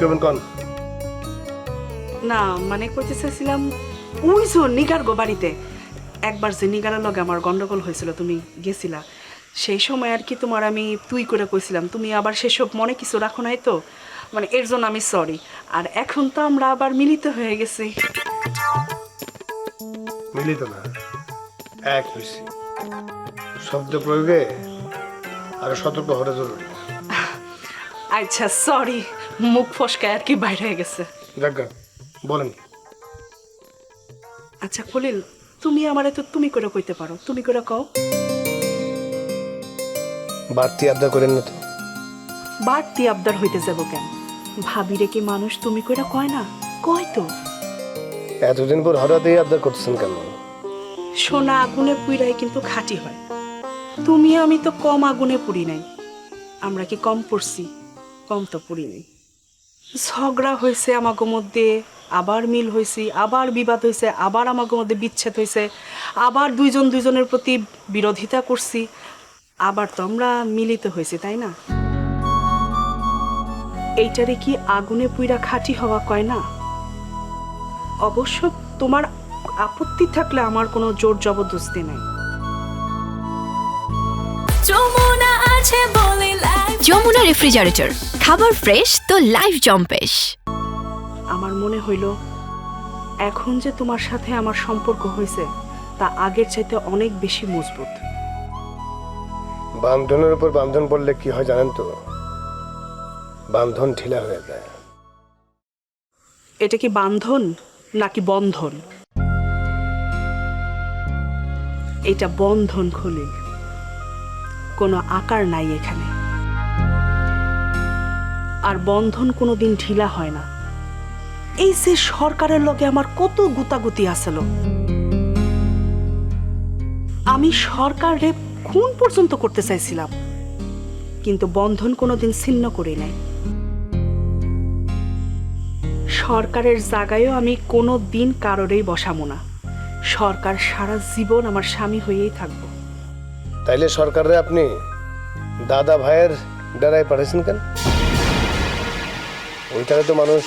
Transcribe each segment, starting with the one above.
করবেন কন? না মানে কইতে চাইছিলাম ওই যে নিগার গো বাড়িতে একবার যে নিগারের লগে আমার গন্ডগোল হয়েছিল তুমি গেছিলা সেই সময় আর কি তোমার আমি তুই করে কইছিলাম তুমি আবার সেসব মনে কিছু রাখো নাই তো মানে এর জন্য আমি সরি আর এখন তো আমরা আবার মিলিত হয়ে গেছি। মিলিত না এক হয়েছি শব্দ প্রয়োগে আরও সতর্ক হওয়া জরুরি। আচ্ছা সরি মুখ ফসকায় আর কি বাইরে হয়ে গেছে। যাজ্ঞা বলেন। আচ্ছা খলিল তুমি আমার তো তুমি করে কইতে পারো তুমি করে কও। বাড়তি আবদার করেন না তো। বাড়তি আবদার হইতে যাব কেন? ভাবিরে কি মানুষ তুমি করে কয় না? কয় তো? এতদিন পর হঠাৎই আবদার করতেছেন কেন? সোনা আগুনে পুইরাই কিন্তু খাঁটি হয়। তুমি আমি তো কম আগুনে পুড়ি নাই। আমরা কি কম পড়ছি কম তো পুড়ি নাই। ঝগড়া হয়েছে আমাকে মধ্যে আবার মিল হয়েছি আবার বিবাদ হয়েছে আবার আমাকে মধ্যে বিচ্ছেদ হয়েছে আবার দুইজন দুইজনের প্রতি বিরোধিতা করছি আবার তো আমরা মিলিত হয়েছি তাই না? এইটারে কি আগুনে পুইরা খাঁটি হওয়া কয় না? অবশ্য তোমার আপত্তি থাকলে আমার কোনো জোর জবরদস্তি নাই। যমুনা রেফ্রিজারেটর। খাবার ফ্রেশ তো লাইফ জম্পেশ আমার মনে হইল এখন যে তোমার সাথে আমার সম্পর্ক হয়েছে তা আগের চাইতে অনেক বেশি মজবুত। বান্ধনের উপর বান্ধন পড়লে কি হয় জানেন তো? বান্ধন ঢিলা হয়ে যায়। এটা কি বান্ধন নাকি বন্ধন? এটা বন্ধন খলিল। কোনো আকার নাই এখানে। আর বন্ধন কোনোদিন ঢিলা হয় না। এই যে সরকারের লগে আমার কত গুতাগুতি আসল আমি সরকার সরকারে খুন পর্যন্ত করতে চাইছিলাম, কিন্তু বন্ধন কোনোদিন ছিন্ন করি নাই। সরকারের জায়গায়ও আমি কোনো দিন কারোরেই বসাবো না। সরকার সারা জীবন আমার স্বামী হয়েই থাকব। তাইলে সরকারে আপনি দাদা ভাইয়ের ডেরায় পাঠাইছেন কেন? ওইটারে তো মানুষ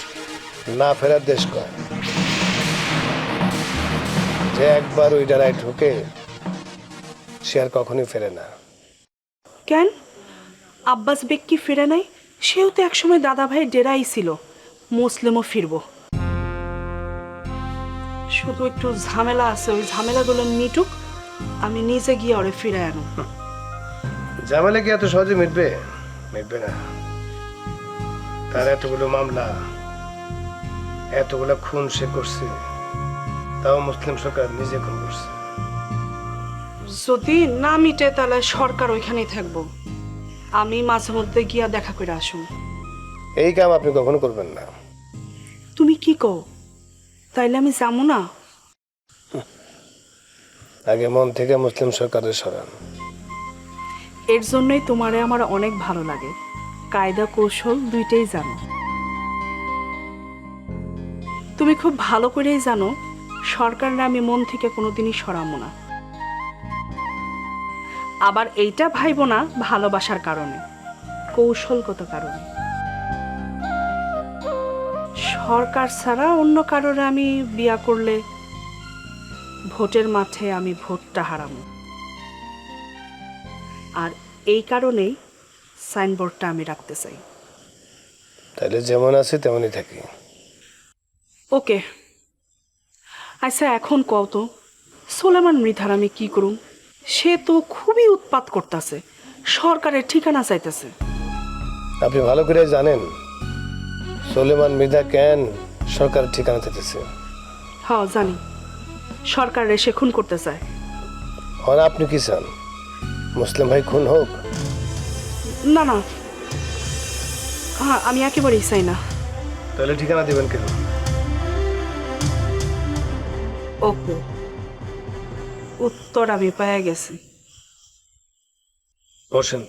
না ফেরার দেশ কয়। যে একবার ওই ডেরায় ঢুকে সে আর কখনই ফেরে না। কেন? আব্বাস বেগ কি ফেরে নাই? সেও তো একসময় দাদা ভাই ডেরাই ছিল। মুসলিমও ফিরবো। শুধু একটু ঝামেলা আছে ওই ঝামেলাগুলো মিটুক আমি নিজে গিয়ে ওরে ফিরে আনো ঝামেলা কি এত সহজে মিটবে? মিটবে না। তার এতগুলো মামলা এতগুলো খুন সে করছে তাও মুসলিম সরকার নিজে খুন করছে। যদি না মিটে তাহলে সরকার ওইখানেই থাকব। আমি মাঝে মধ্যে গিয়া দেখা করে আসুন। এই কাম আপনি কখনো করবেন না। তুমি কি কও? তাইলে আমি যাব না? আগে মন থেকে মুসলিম সরকারের সরান। এর জন্যই তোমারে আমার অনেক ভালো লাগে। কায়দা কৌশল দুইটাই জানো। তুমি খুব ভালো করেই জানো, সরকাররা আমি মন থেকে কোনোদিনই সরাবো না। আবার এইটা ভাইবো না ভালোবাসার কারণে, কৌশলগত কারণে। সরকার ছাড়া অন্য কারোর আমি বিয়া করলে ভোটের মাঠে আমি ভোটটা হারাবো। আর এই কারণেই সাইনবোর্ডটা আমি রাখতে চাই। তাহলে যেমন আছে তেমনই থাকি। ওকে। আচ্ছা এখন কও তো সোলেমান মৃধার আমি কি করুম? সে তো খুবই উৎপাত করতেছে সরকারের ঠিকানা চাইতেছে। আপনি ভালো করে জানেন সোলেমান মৃধা কেন সরকারের ঠিকানা চাইতেছে? হ জানি। সরকার সে খুন করতে চায়। আর আপনি কি চান? মুসলিম ভাই খুন হোক না না। হ্যাঁ আমি একেবারেই চাই না। তাহলে ঠিকানা দিবেন কেন? ওকে। উত্তর আমি পেয়ে গেছি। বসেন।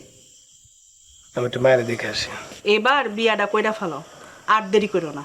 আমি একটু মায়ের দেখে আসি। এবার বিয়াটা কইরা ফেলো। আর দেরি করো না।